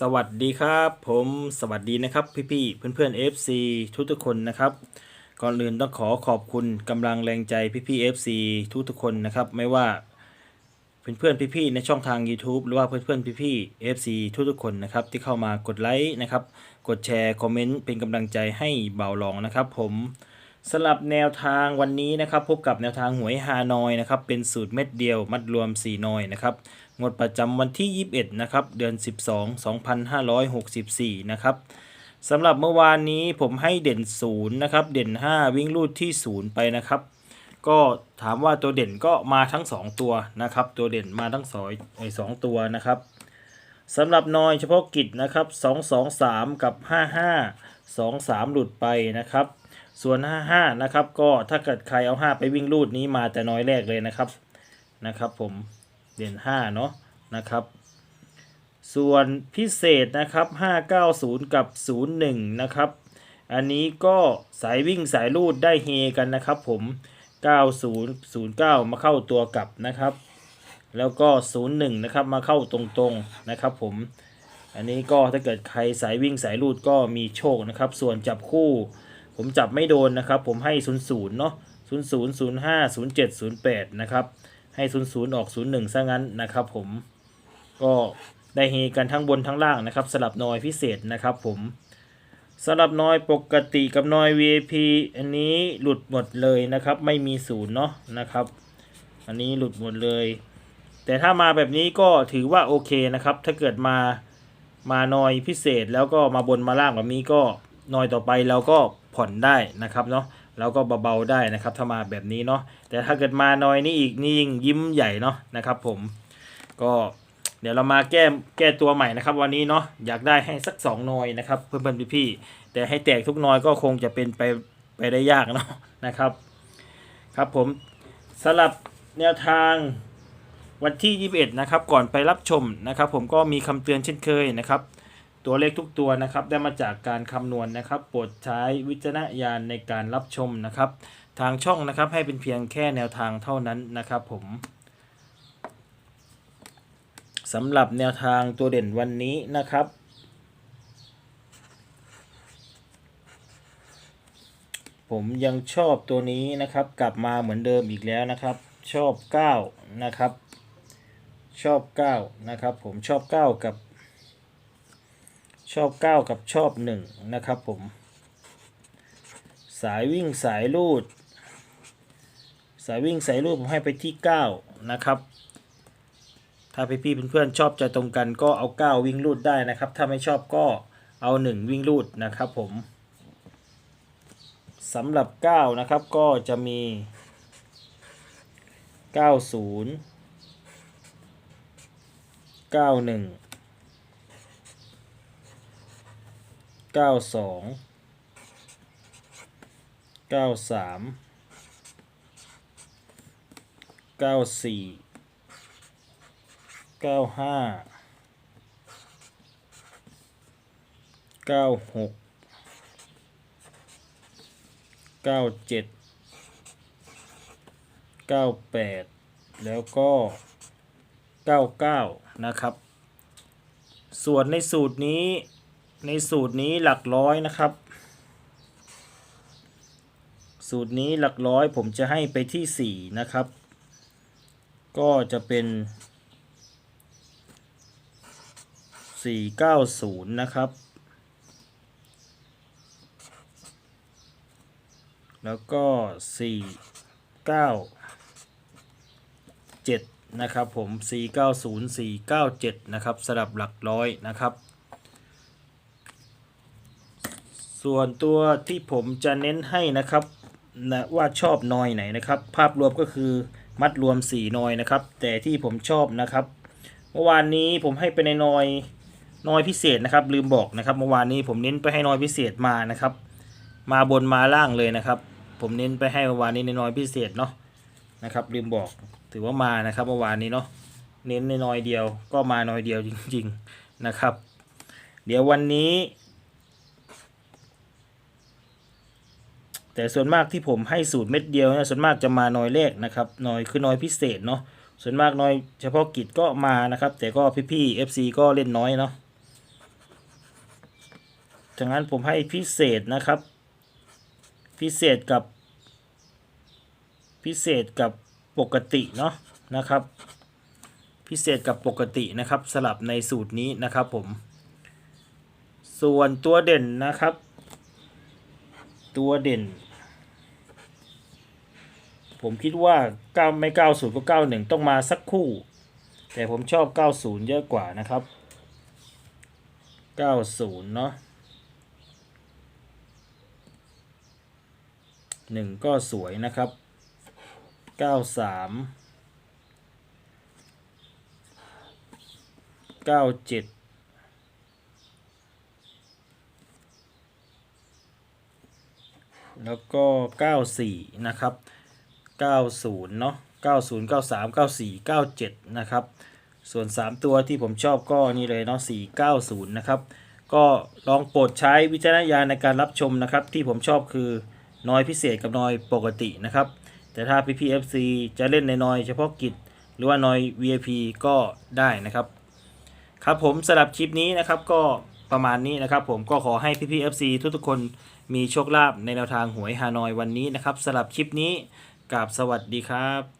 สวัสดีครับ ผมสวัสดีนะครับ พี่ๆเพื่อนๆ FC ทุกทุกคนนะครับ ก่อนอื่นต้องขอขอบคุณกำลังแรงใจพี่ๆ FC ทุกทุกคนนะครับ ไม่ว่าเพื่อนๆพี่ๆในช่องทาง YouTube หรือว่าเพื่อนๆพี่ๆ FC ทุกทุกคนนะครับที่เข้ามากดไลค์นะครับ กดแชร์คอมเมนต์เป็นกำลังใจให้เบาลองนะครับ ผม สำหรับแนวทางวันนี้นะครับพบกับแนวทางหวยฮานอยนะครับเป็นสูตรเม็ดเดียวมัดรวม 4 นอยนะครับงวดประจำวันที่ 21นะครับเดือน 12 2564นะครับสำหรับเมื่อวานนี้ผมให้เด่น0นะครับเด่น 5 วิ่งลูดที่ 0 ไปนะครับ ก็ถามว่าตัวเด่นก็มาทั้ง 2 ตัวนะครับตัวเด่นมาทั้งสอยไอ้สองตัวนะครับสำหรับนอยเฉพาะกิจนะครับ 223 กับ 55 23 หลุดไปนะครับ ส่วน 55 นะครับ ก็ถ้าเกิดใครเอา 5 ไปวิ่งลูดนี้มาแต่น้อยแรกเลยนะครับนะครับ ผมเด่น5เนาะนะครับ ส่วนพิเศษนะครับ 590 กับ 01 นะครับ อันนี้ก็สายวิ่งสายลูดได้เฮกันนะครับผม 9009 มาเข้าตัวกลับนะครับ แล้วก็ 01 นะครับมาเข้าตรงๆนะครับ ผมอันนี้ก็ถ้าเกิดใครสายวิ่งสายลูดก็มีโชคนะครับ ส่วนจับคู่ ผมจับไม่โดนนะครับ ผมให้ 00เนาะ00 05 07 08 นะครับ ให้ 00 ออก 01 ซะงั้นนะครับ ผมก็ได้เฮกันทั้งบนทั้งล่างนะครับ สลับนอยพิเศษนะครับ ผมสลับนอยปกติกับนอย VIP อันนี้หลุดหมดเลยนะครับ ไม่มีศูนย์เนาะนะครับ อันนี้หลุดหมดเลย แต่ถ้ามาแบบนี้ก็ถือว่าโอเคนะครับ ถ้าเกิดมามานอยพิเศษแล้วก็มาบนมาล่างแบบนี้ก็นอยต่อไปเราก็ ผ่อนได้นะครับเนาะเราก็เบาๆได้นะครับถ้ามาแบบนี้เนาะแต่ถ้าเกิดมานอยนี่อีกนี่ยิ่งยิ้มใหญ่เนาะนะครับผมก็เดี๋ยวเรามาแก้แก้ตัวใหม่นะครับ วันนี้เนาะอยากได้ให้สักสองนอยนะครับเพื่อนๆพี่ๆแต่ให้แตกทุกนอยก็คงจะเป็นไปไปได้ยากเนาะนะครับ ครับผมสำหรับแนวทางวันที่ 21 นะครับ ก่อนไปรับชมนะครับ ผมก็มีคำเตือนเช่นเคยนะครับ ตัวเลขทุกตัวนะครับได้มาจากการคำนวณนะครับ โปรดใช้วิจารณญาณในการรับชมนะครับ ทางช่องนะครับให้เป็นเพียงแค่แนวทางเท่านั้นนะครับผมสำหรับแนวทางตัวเด่นวันนี้นะครับ ผมยังชอบตัวนี้นะครับ กลับมาเหมือนเดิมอีกแล้วนะครับ ชอบ 9 นะครับ ชอบ 9 นะครับ ผมชอบ 9 กับ ชอบ 9 กับชอบ 1 นะครับผม สายวิ่งสายลูด สายวิ่งสายลูดผมให้ไปที่ 9 นะครับ ถ้าพี่ๆเพื่อนๆชอบใจตรงกันก็เอา 9 วิ่งลูดได้นะครับ ถ้าไม่ชอบก็เอา 1 วิ่งลูดนะครับผมสำหรับ 9 นะครับก็จะมี 90 91 92 93 94 95 96เก้าเจ็ดเก้าแปดแล้วก็เก้าเก้านะครับ ส่วนในสูตรนี้ ในสูตรนี้หลักร้อยนะครับ สูตรนี้หลักร้อยผมจะให้ไปที่สี่นะครับ ก็จะเป็นสี่เก้าศูนย์นะครับ แล้วก็ 4 9 7 นะครับผม 4 9 0 4 9 7 นะครับสลับหลักร้อยนะครับ ส่วนตัวที่ผมจะเน้นให้นะครับนะว่าชอบนอยไหนนะครับ ภาพรวมก็คือมัดรวม 4 นอยนะครับ แต่ที่ผมชอบนะครับ เมื่อวานนี้ผมให้ไปในนอยนอยพิเศษนะครับ ลืมบอกนะครับเมื่อวานนี้ผมเน้นไปให้นอยพิเศษมานะครับ มาบนมาล่างเลยนะครับ ผมเน้นไปให้เมื่อวานนี้ในนอยพิเศษเนาะนะครับ ลืมบอกถือว่ามานะครับเมื่อวานนี้เนาะเน้นในนอยเดียวก็มานอยเดียวจริง ๆนะครับ เดี๋ยววันนี้ แต่ส่วนมากที่ผมให้สูตรเม็ดเดียวเนี่ยส่วนมากจะมาน้อยเลขนะครับน้อยคือน้อยพิเศษเนาะส่วนมากน้อยเฉพาะกิจก็มานะครับ แต่ก็พี่ๆ FC ก็เล่นน้อยเนาะจากนั้นผมให้พิเศษนะครับ พิเศษกับ พิเศษกับปกติเนาะนะครับ พิเศษกับปกตินะครับ สลับในสูตรนี้นะครับผม ส่วนตัวเด่นนะครับ ตัวเด่น ผมคิดว่า9ไม่90ก็91ต้องมาสักคู่ แต่ผมชอบ90เยอะกว่านะครับ90เนาะหนึ่งก็สวยนะครับ93 97แล้วก็ 94 นะครับ 90 เนาะ90 93 94 97 นะครับ ส่วน 3 ตัวที่ผมชอบก็นี่เลยเนาะ490 นะครับ ก็ลองโปรดใช้วิจารณญาณในการรับชมนะครับ ที่ผมชอบคือน้อยพิเศษกับน้อยปกตินะครับ แต่ถ้า PPFC จะเล่นในน้อยเฉพาะกิจ หรือว่าน้อย VIP ก็ได้นะครับ ครับผมสำหรับคลิปนี้นะครับก็ประมาณนี้นะครับ ผมก็ขอให้พี่ๆ FC ทุกๆคนมีโชคลาภในแนวทางหวยฮานอยวันนี้นะครับสำหรับคลิปนี้ กับสวัสดีครับ